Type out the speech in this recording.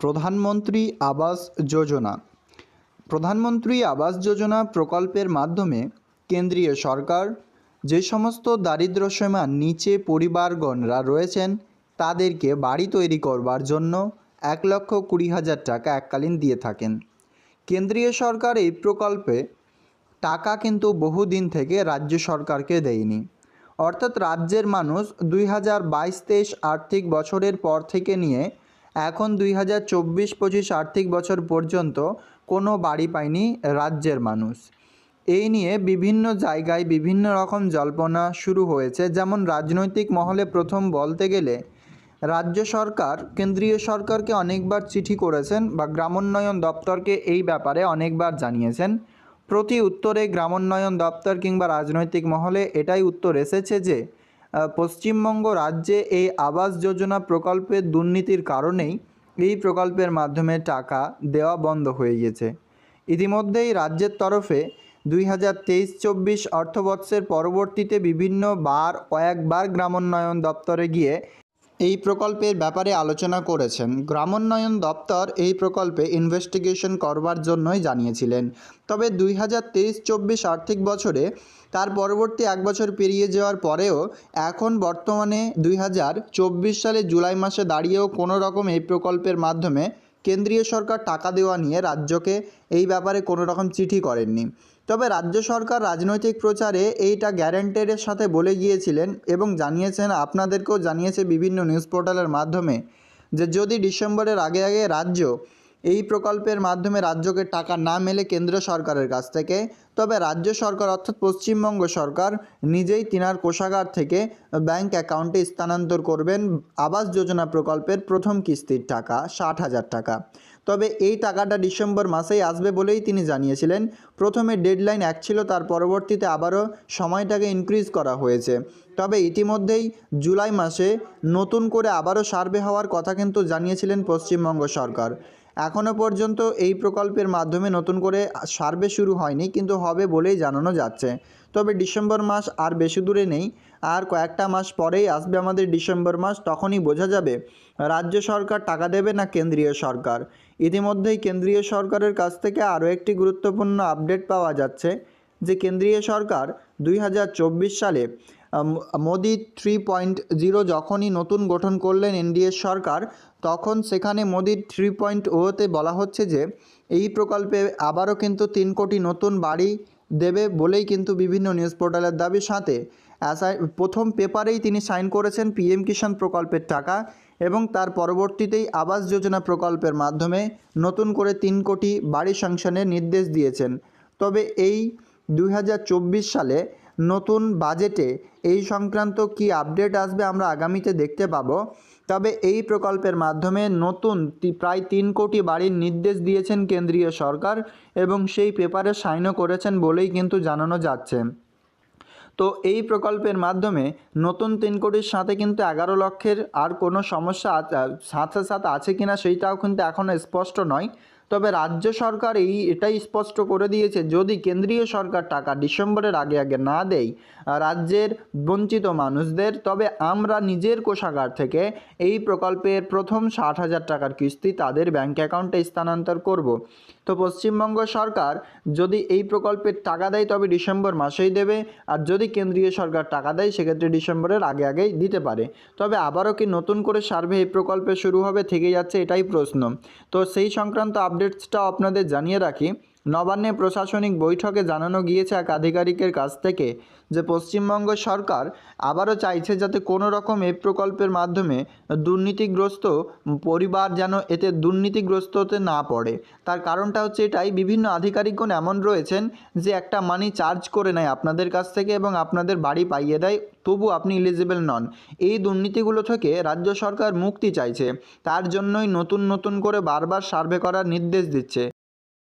প্রধানমন্ত্রী আবাস যোজনা। প্রধানমন্ত্রী আবাস যোজনা প্রকল্পের মাধ্যমে কেন্দ্রীয় সরকার যে সমস্ত দারিদ্র্যসীমার নিচে পরিবারগণরা রয়েছেন, তাদেরকে বাড়ি তৈরি করবার জন্য এক লক্ষ কুড়ি হাজার টাকা এককালীন দিয়ে থাকেন। কেন্দ্রীয় সরকার এই প্রকল্পে টাকা কিন্তু বহুদিন থেকে রাজ্য সরকারকে দেয়নি। অর্থাৎ রাজ্যের মানুষ দুই হাজার বাইশ তেইশ আর্থিক বছরের পর থেকে নিয়ে এখন দুই হাজার চব্বিশ পঁচিশ আর্থিক বছর পর্যন্ত কোনো বাড়ি পায়নি রাজ্যের মানুষ। এই নিয়ে বিভিন্ন জায়গায় বিভিন্ন রকম জল্পনা শুরু হয়েছে। যেমন রাজনৈতিক মহলে প্রথম বলতে গেলে, রাজ্য সরকার, কেন্দ্রীয় সরকারকে অনেকবার চিঠি করেছেন বা গ্রামোন্নয়ন দপ্তরকে এই ব্যাপারে অনেকবার জানিয়েছেন। প্রতি উত্তরে গ্রামোন্নয়ন দপ্তর কিংবা রাজনৈতিক মহলে এটাই উত্তর এসেছে যে পশ্চিমবঙ্গ রাজ্যে এই আবাস যোজনা প্রকল্পের দুর্নীতির কারণেই এই প্রকল্পের মাধ্যমে টাকা দেওয়া বন্ধ হয়ে গেছে ইতিমধ্যেই রাজ্যের তরফে দুই হাজার তেইশ চব্বিশ অর্থবর্ষের পরবর্তীতে বিভিন্ন বার কয়েকবার গ্রামোন্নয়ন দপ্তরে গিয়ে এই প্রকল্পের ব্যাপারে আলোচনা করেছেন। গ্রামোন্নয়ন দপ্তর এই প্রকল্পে ইনভেস্টিগেশন করবার জন্যই জানিয়েছিলেন। তবে দুই হাজার তেইশ চব্বিশ আর্থিক বছরে তার পরবর্তী এক বছর পেরিয়ে যাওয়ার পরেও এখন বর্তমানে দুই হাজার চব্বিশ সালে জুলাই মাসে দাঁড়িয়েও কোনো রকম এই প্রকল্পের মাধ্যমে কেন্দ্রীয় সরকার টাকা দেওয়া নিয়ে রাজ্যকে এই ব্যাপারে কোনো রকম চিঠি করেননি। তবে রাজ্য সরকার রাজনৈতিক প্রচারে এইটা গ্যারেন্টেডের সাথে বলে গিয়েছিলেন এবং জানিয়েছেন, আপনাদেরকেও জানিয়েছে বিভিন্ন নিউজ পোর্টালের মাধ্যমে যে যদি ডিসেম্বরের আগে আগে রাজ্য এই প্রকল্পের মাধ্যমে রাজ্যকে টাকা না মেলে কেন্দ্র সরকারের কাছ থেকে। তবে রাজ্য সরকার অর্থাৎ পশ্চিমবঙ্গ সরকার নিজেই তিনার কোষাগার থেকে ব্যাংক অ্যাকাউন্টে স্থানান্তর করবেন আবাস যোজনা প্রকল্পের প্রথম কিস্তির টাকা, ষাট হাজার টাকা। তবে এই টাকাটা ডিসেম্বর মাসেই আসবে বলেই তিনি জানিয়েছিলেন। প্রথমে ডেডলাইন এক ছিল, তার পরবর্তীতে আবারও সময়টাকে ইনক্রিজ করা হয়েছে। তবে ইতিমধ্যেই জুলাই মাসে নতুন করে আবারও সার্ভে হওয়ার কথা কিন্তু জানিয়েছিলেন পশ্চিমবঙ্গ সরকার। এখনও পর্যন্ত এই প্রকল্পের মাধ্যমে নতুন করে সার্ভে শুরু হয়নি, কিন্তু হবে বলেই জানানো যাচ্ছে। তবে ডিসেম্বর মাস আর বেশি দূরে নেই। আর কয়েকটা মাস পরেই আসবে আমাদের ডিসেম্বর মাস, তখনই বোঝা যাবে রাজ্য সরকার টাকা দেবে না কেন্দ্রীয় সরকার। ইতিমধ্যেই কেন্দ্রীয় সরকারের কাছ থেকে আরও একটি গুরুত্বপূর্ণ আপডেট পাওয়া যাচ্ছে যে, কেন্দ্রীয় সরকার দুই হাজার চব্বিশ সালে মোদি থ্রি পয়েন্ট জিরো যখনই নতুন গঠন করলেন এনডিএ সরকার, তখন সেখানে মোদি থ্রি পয়েন্ট ওতে বলা হচ্ছে যে, এই প্রকল্পে আবারও কিন্তু তিন কোটি নতুন বাড়ি দেবে বলেই কিন্তু বিভিন্ন নিউজ পোর্টালের দাবির সাথে। প্রথম পেপারেই তিনি সাইন করেছেন পিএম কিষাণ প্রকল্পের টাকা এবং তার পরবর্তীতেই আবাস যোজনা প্রকল্পের মাধ্যমে নতুন করে তিন কোটি বাড়ি সংশনের নির্দেশ দিয়েছেন। তবে এই দু হাজার চব্বিশ সালে নতুন বাজেটে এই সংক্রান্ত কি আপডেট আসবে আমরা আগামীতে দেখতে পাবো। তবে এই প্রকল্পের মাধ্যমে নতুন প্রায় তিন কোটি বাড়ির নির্দেশ দিয়েছেন কেন্দ্রীয় সরকার এবং সেই পেপারে সাইনও করেছেন বলেই কিন্তু জানানো যাচ্ছে। তো এই প্রকল্পের মাধ্যমে নতুন তিন কোটির সাথে কিন্তু এগারো লক্ষের আর কোনো সমস্যা সাথে সাথে আছে কিনা সেইটাও কিন্তু এখনও স্পষ্ট নয়। তবে রাজ্য সরকার এই এটাই স্পষ্ট করে দিয়েছে, যদি কেন্দ্রীয় সরকার টাকা ডিসেম্বরের আগে আগে না দেয়, রাজ্যের বঞ্চিত মানুষদের, তবে আমরা নিজের কোষাগার থেকে এই প্রকল্পের প্রথম ষাট হাজার টাকার কিস্তি তাদের ব্যাংক অ্যাকাউন্টে স্থানান্তর করব। তো পশ্চিমবঙ্গ সরকার যদি এই প্রকল্পের টাকা দেয়, তবে ডিসেম্বর মাসেই দেবে, আর যদি কেন্দ্রীয় সরকার টাকা দেয়, সেক্ষেত্রে ডিসেম্বরের আগে আগেই দিতে পারে। তবে আবারও কি নতুন করে সার্ভে এই প্রকল্পে শুরু হবে, থেকে যাচ্ছে এটাই প্রশ্ন। তো সেই সংক্রান্ত আপডেটসটাও আপনাদের জানিয়ে রাখি। নবান্নে প্রশাসনিক বৈঠকে জানানো গিয়েছে এক আধিকারিকের কাছ থেকে যে পশ্চিমবঙ্গ সরকার আবারও চাইছে যাতে কোনো রকম এই প্রকল্পের মাধ্যমে দুর্নীতিগ্রস্ত পরিবার যেন এতে দুর্নীতিগ্রস্ত হতে না পড়ে। তার কারণটা হচ্ছে এটাই, বিভিন্ন আধিকারিকগণ এমন রয়েছেন যে একটা মানি চার্জ করে নেয় আপনাদের কাছ থেকে এবং আপনাদের বাড়ি পাইয়ে দেয়, তবু আপনি ইলিজিবল নন। এই দুর্নীতিগুলো থেকে রাজ্য সরকার মুক্তি চাইছে। তার জন্যই নতুন নতুন করে বারবার সার্ভে করার নির্দেশ দিচ্ছে।